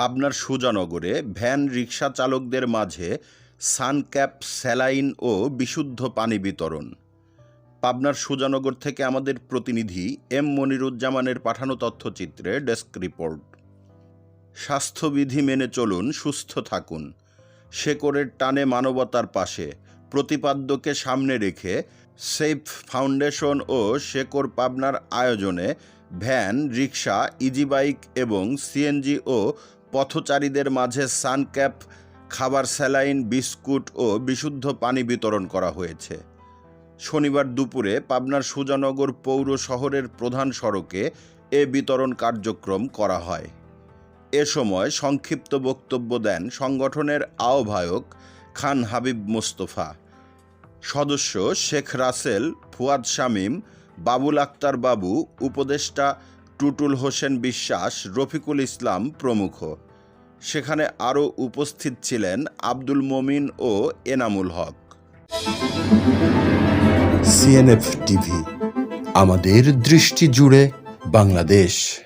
পাবনার সুজানগরে van rickshaw চালকদের মাঝে সানক্যাপ, স্যালাইন ও বিশুদ্ধ পানি বিতরণ। পাবনার সুজানগর থেকে আমাদের প্রতিনিধি এম মনিরুজ্জামানের পাঠানো তথ্যচিত্রে ডেস্ক রিপোর্ট। স্বাস্থ্যবিধি মেনে চলুন, সুস্থ থাকুন। শেকরের টানে মানবতার পাশে, প্রতিপাদ্যকে সামনে রেখে সেফ ফাউন্ডেশন ও শেকর পাবনার আয়োজনে ভ্যান রিক্সা ইজিবাইক এবং সিএনজি ও পথচারীদের মাঝে সানক্যাপ, খাবার স্যালাইন, বিস্কুট ও বিশুদ্ধ পানি বিতরণ করা হয়েছে। শনিবার দুপুরে পাবনার সুজানগর পৌর শহরের প্রধান সড়কে এ বিতরণ কার্যক্রম করা হয়। এ সময় সংক্ষিপ্ত বক্তব্য দেন সংগঠনের আহ্বায়ক খান হাবিব মোস্তফা। সদস্য শেখ রাসেল, ফুয়াদ শামীম, বাবুল আক্তার বাবু, উপদেষ্টা টুটুল হোসেন বিশ্বাস, রফিকুল ইসলাম প্রমুখ। সেখানে আরও উপস্থিত ছিলেন আব্দুল মমিন ও এনামুল হক। সিএনএফ টিভি, আমাদের দৃষ্টি জুড়ে বাংলাদেশ।